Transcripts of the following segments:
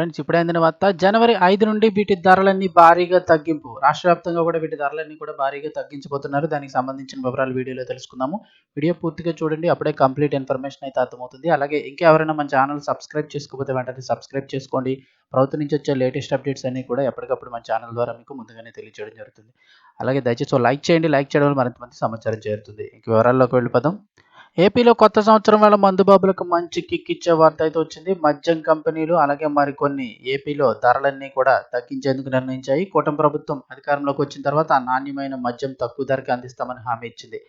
Friends ఇప్పుడే అందిన వార్త జనవరి ఐదు నుండి వీటి ధరలన్నీ భారీగా తగ్గింపు. రాష్ట్ర వ్యాప్తంగా కూడా వీటి ధరలన్నీ కూడా భారీగా తగ్గించబోతున్నారు. దానికి సంబంధించిన వివరాలు వీడియోలో తెలుసుకుందాము. వీడియో పూర్తిగా చూడండి అప్పుడే కంప్లీట్ ఇన్ఫర్మేషన్ అయితే అర్థమవుతుంది. అలాగే ఇంకా ఎవరైనా మన ఛానల్ సబ్స్క్రైబ్ చేసుకోకపోతే వెంటనే సబ్స్క్రైబ్ చేసుకోండి. ప్రభుత్వం నుంచి వచ్చే లేటెస్ట్ అప్డేట్స్ అన్ని కూడా ఎప్పటికప్పుడు మన ఛానల్ ద్వారా మీకు ముందుగానే తెలియజేయడం జరుగుతుంది. అలాగే దయచేసి లైక్ చేయండి. లైక్ చేయడం వల్ల మరింత మంది సమాచారం చేరుతుంది. ఇంక వివరాల్లోకి వెళ్ళిపోదాం. ఏపీలో కొత్త సంవత్సరం వేళ మందుబాబులకు మంచి కిక్ ఇచ్చే వార్త అయితే వచ్చింది. మద్యం కంపెనీలు అలాగే మరికొన్ని ఏపీలో ధరలన్నీ కూడా తగ్గించేందుకు నిర్ణయించాయి. కూటమి ప్రభుత్వం అధికారంలోకి వచ్చిన తర్వాత నాణ్యమైన మద్యం తక్కువ ధరకు అందిస్తామని హామీ ఇచ్చింది.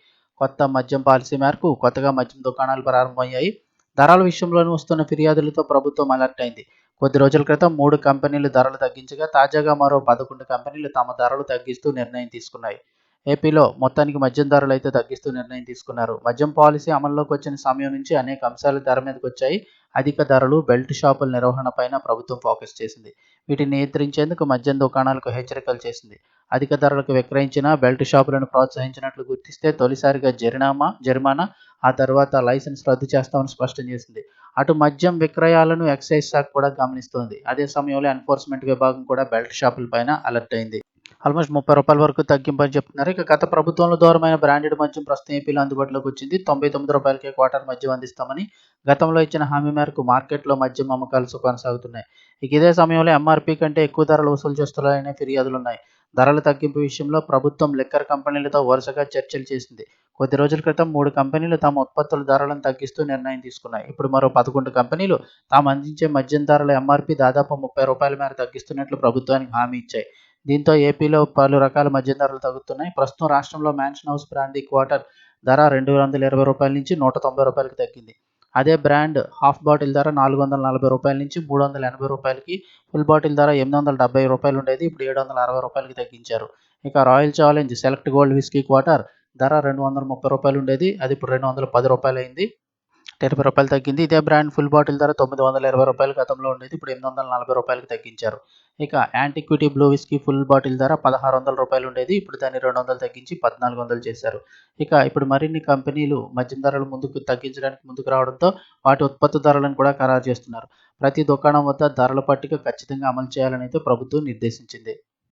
కొత్త మద్యం పాలసీ మేరకు కొత్తగా మద్యం దుకాణాలు ప్రారంభమయ్యాయి. ధరల విషయంలోనూ వస్తున్న ఫిర్యాదులతో ప్రభుత్వం అలర్ట్ అయింది. కొద్ది రోజుల క్రితం మూడు కంపెనీలు ధరలు తగ్గించగా తాజాగా మరో పదకొండు కంపెనీలు తమ ధరలు తగ్గిస్తూ నిర్ణయం తీసుకున్నాయి. ఏపీలో మొత్తానికి మద్యం ధరలు అయితే తగ్గిస్తూ నిర్ణయం తీసుకున్నారు. మద్యం పాలసీ అమల్లోకి వచ్చిన సమయం నుంచి అనేక అంశాలు ధర మీదకి వచ్చాయి. అధిక ధరలు బెల్ట్ షాపుల నిర్వహణ పైన ప్రభుత్వం ఫోకస్ చేసింది. వీటిని నియంత్రించేందుకు మద్యం దుకాణాలకు హెచ్చరికలు చేసింది. అధిక ధరలకు విక్రయించిన బెల్ట్ షాపులను ప్రోత్సహించినట్లు గుర్తిస్తే తొలిసారిగా జరినామా జరిమానా ఆ తర్వాత లైసెన్స్ రద్దు చేస్తామని స్పష్టం చేసింది. అటు మద్యం విక్రయాలను ఎక్సైజ్ శాఖ కూడా గమనిస్తోంది. అదే సమయంలో ఎన్ఫోర్స్మెంట్ విభాగం కూడా బెల్ట్ షాపుల పైన అలర్ట్ అయింది. ఆల్మోస్ట్ ముప్పై రూపాయల వరకు తగ్గింపు అని చెప్తున్నారు. ఇక గత ప్రభుత్వంలో దూరమైన బ్రాండెడ్ మద్యం ప్రస్తుతం ఏపీలో అందుబాటులోకి వచ్చింది. తొంభై తొమ్మిది రూపాయలకే క్వార్టర్ మద్యం అందిస్తామని గతంలో ఇచ్చిన హామీ మేరకు మార్కెట్లో మద్యం అమ్మకాలు కొనసాగుతున్నాయి. ఇక ఇదే సమయంలో ఎంఆర్పీ కంటే ఎక్కువ ధరలు వసూలు చేస్తున్నాయనే ఫిర్యాదులు ఉన్నాయి. ధరల తగ్గింపు విషయంలో ప్రభుత్వం లిక్కర్ కంపెనీలతో వరుసగా చర్చలు చేసింది. కొద్ది రోజుల క్రితం మూడు కంపెనీలు తమ ఉత్పత్తుల ధరలను తగ్గిస్తూ నిర్ణయం తీసుకున్నాయి. ఇప్పుడు మరో పదకొండు కంపెనీలు తాము అందించే మద్యం ధరల ఎంఆర్పీ దాదాపు ముప్పై రూపాయల మేర తగ్గిస్తున్నట్లు ప్రభుత్వానికి హామీ ఇచ్చాయి. దీంతో ఏపీలో పలు రకాల మద్యం ధరలు తగ్గుతున్నాయి. ప్రస్తుతం రాష్ట్రంలో మ్యాన్షన్ హౌస్ బ్రాందీ క్వార్టర్ ధర రెండు వందల ఇరవై రూపాయల నుంచి నూట తొంభై రూపాయలకి తగ్గింది. అదే బ్రాండ్ హాఫ్ బాటిల్ ధర నాలుగు వందల నలభై రూపాయల నుంచి మూడు వందల ఎనభై రూపాయలకి ఫుల్ బాటిల్ ధర ఎనిమిది వందల డెబ్బై రూపాయలు ఉండేది. ఇప్పుడు ఏడు వందల అరవై రూపాయలకి తగ్గించారు. ఇక Royal Challenge select gold whisky quarter ధర రెండు వందల ముప్పై రూపాయలు ఉండేది. అది ఇప్పుడు రెండు వందల పది రూపాయలు అయింది ఇరవై రూపాయలు తగ్గింది. ఇదే బ్రాండ్ ఫుల్ బాటిల్ ధర తొమ్మిది వందల ఇరవై రూపాయలు గతంలో ఉండేది. ఇప్పుడు ఎనిమిది వందల నలభై రూపాయలకు తగ్గించారు. ఇక Antiquity Blue whisky full bottle ధర పదహారు వందల రూపాయలు ఉండేది. ఇప్పుడు దాన్ని రెండు వందలు తగ్గించి పద్నాలుగు వందలు చేశారు. ఇక ఇప్పుడు మరిన్ని కంపెనీలు మద్యం ధరలు ముందుకు తగ్గించడానికి ముందుకు రావడంతో వాటి ఉత్పత్తి ధరలను కూడా ఖరారు చేస్తున్నారు. ప్రతి దుకాణం వద్ద ధరల పట్టిక ఖచ్చితంగా అమలు చేయాలని అయితే ప్రభుత్వం నిర్దేశించింది.